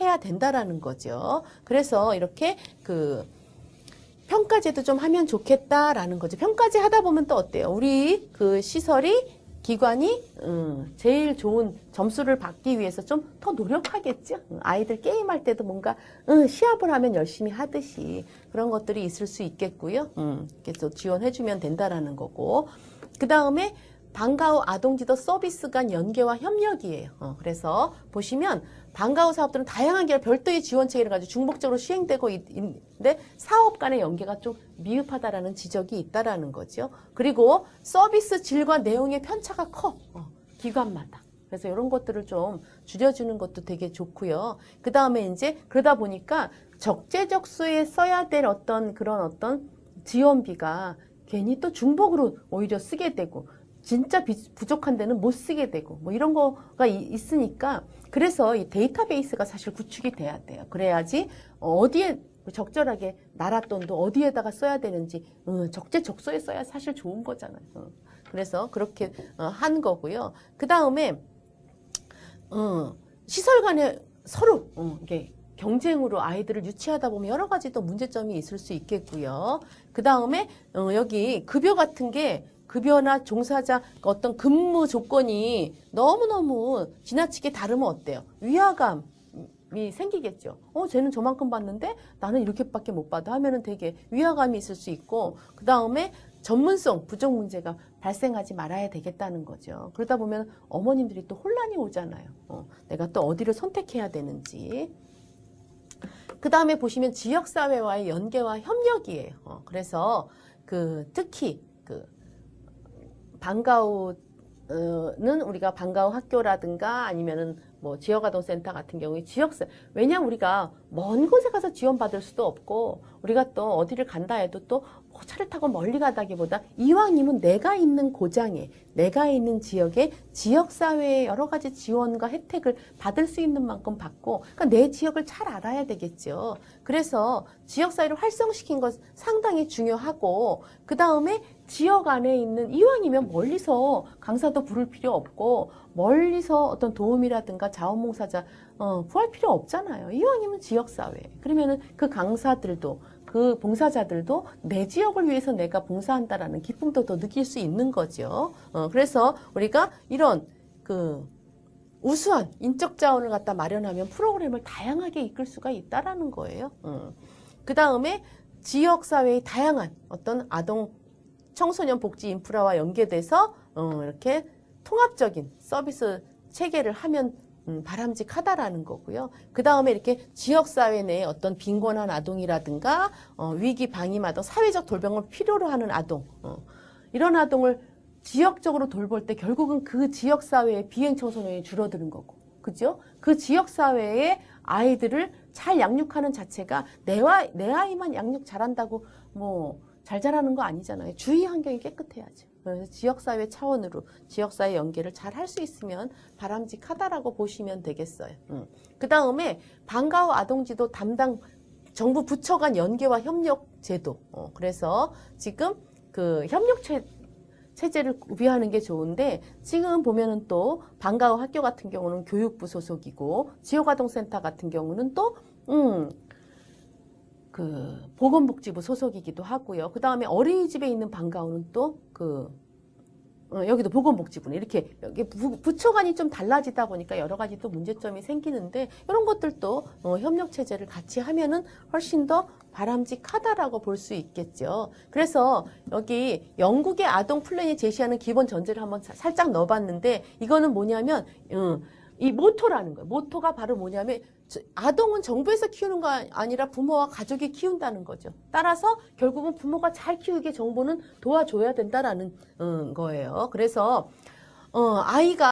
해야 된다라는 거죠. 그래서 이렇게 그 평가제도 좀 하면 좋겠다라는 거죠. 평가제 하다 보면 또 어때요? 우리 그 시설이 기관이 음, 제일 좋은 점수를 받기 위해서 좀 더 노력하겠죠. 음, 아이들 게임할 때도 뭔가 음, 시합을 하면 열심히 하듯이 그런 것들이 있을 수 있겠고요. 음, 그래서 지원해주면 된다라는 거고 그 다음에 방과후 아동지도 서비스 간 연계와 협력이에요. 어, 그래서 보시면 방과후 사업들은 다양한 계열 별도의 지원 체계를 가지고 중복적으로 시행되고 있- 있는데 사업 간의 연계가 좀 미흡하다라는 지적이 있다라는 거죠. 그리고 서비스 질과 내용의 편차가 커 어, 기관마다. 그래서 이런 것들을 좀 줄여주는 것도 되게 좋고요. 그 다음에 이제 그러다 보니까 적재적 소에 써야 될 어떤 그런 어떤 지원비가 괜히 또 중복으로 오히려 쓰게 되고 진짜 비- 부족한 데는 못 쓰게 되고 뭐 이런 거가 이- 있으니까 그래서 이 데이터베이스가 사실 구축이 돼야 돼요. 그래야지 어디에 적절하게 나라 돈도 어디에다가 써야 되는지 어, 적재적소에 써야 사실 좋은 거잖아요. 어. 그래서 그렇게 어, 한 거고요. 그 다음에 어, 시설 간에 서로 어, 이게 경쟁으로 아이들을 유치하다 보면 여러 가지 또 문제점이 있을 수 있겠고요. 그 다음에 어, 여기 급여 같은 게 급여나 종사자 어떤 근무 조건이 너무너무 지나치게 다르면 어때요? 위화감 이 생기겠죠. 어, 쟤는 저만큼 받는데 나는 이렇게밖에 못 받아 하면은 되게 위화감이 있을 수 있고, 그 다음에 전문성 부족 문제가 발생하지 말아야 되겠다는 거죠. 그러다 보면 어머님들이 또 혼란이 오잖아요. 어, 내가 또 어디를 선택해야 되는지. 그 다음에 보시면 지역사회와의 연계와 협력이에요. 어, 그래서 그 특히 그 방과후는 우리가 방과후 학교라든가 아니면은 뭐 지역아동센터 같은 경우에 지역사 왜냐면 우리가 먼 곳에 가서 지원받을 수도 없고 우리가 또 어디를 간다 해도 또 뭐 차를 타고 멀리 가다기보다 이왕이면 내가 있는 고장에 내가 있는 지역에 지역사회의 여러 가지 지원과 혜택을 받을 수 있는 만큼 받고 그러니까 내 지역을 잘 알아야 되겠죠. 그래서 지역사회를 활성시킨 것 상당히 중요하고 그 다음에 지역 안에 있는 이왕이면 멀리서 강사도 부를 필요 없고 멀리서 어떤 도움이라든가 자원봉사자 어, 구할 필요 없잖아요. 이왕이면 지역사회. 그러면은 그 강사들도 그 봉사자들도 내 지역을 위해서 내가 봉사한다라는 기쁨도 더 느낄 수 있는 거죠. 어, 그래서 우리가 이런 그 우수한 인적 자원을 갖다 마련하면 프로그램을 다양하게 이끌 수가 있다라는 거예요. 그 다음에 지역 사회의 다양한 어떤 아동 청소년 복지 인프라와 연계돼서 어, 이렇게 통합적인 서비스 체계를 하면 음, 바람직하다라는 거고요. 그 다음에 이렇게 지역사회 내에 어떤 빈곤한 아동이라든가 어, 위기 방임 아동, 사회적 돌봄을 필요로 하는 아동 어, 이런 아동을 지역적으로 돌볼 때 결국은 그 지역사회의 비행 청소년이 줄어드는 거고 그죠? 그 지역사회의 아이들을 잘 양육하는 자체가 내 와, 내 아이만 양육 잘한다고 뭐 잘 자라는 거 아니잖아요. 주위 환경이 깨끗해야죠. 그래서 지역사회 차원으로 지역사회 연계를 잘 할 수 있으면 바람직하다라고 보시면 되겠어요. 그 다음에 방과후 아동지도 담당 정부 부처 간 연계와 협력 제도. 어, 그래서 지금 그 협력 체, 체제를 구비하는 게 좋은데 지금 보면은 또 방과후 학교 같은 경우는 교육부 소속이고 지역아동센터 같은 경우는 또 음, 그 보건복지부 소속이기도 하고요. 그 다음에 어린이집에 있는 방과후는 또그 어, 여기도 보건복지부네 이렇게 여기 부, 부처 간이 좀 달라지다 보니까 여러 가지 또 문제점이 생기는데 이런 것들도 어, 협력 체제를 같이 하면은 훨씬 더 바람직하다라고 볼 수 있겠죠. 그래서 여기 영국의 아동 플랜이 제시하는 기본 전제를 한번 사- 살짝 넣어봤는데 이거는 뭐냐면 음, 이 모토라는 거예요. 모토가 바로 뭐냐면 저- 아동은 정부에서 키우는 거 아니라 부모와 가족이 키운다는 거죠. 따라서 결국은 부모가 잘 키우게 정부는 도와줘야 된다라는 음, 거예요. 그래서 어, 아이가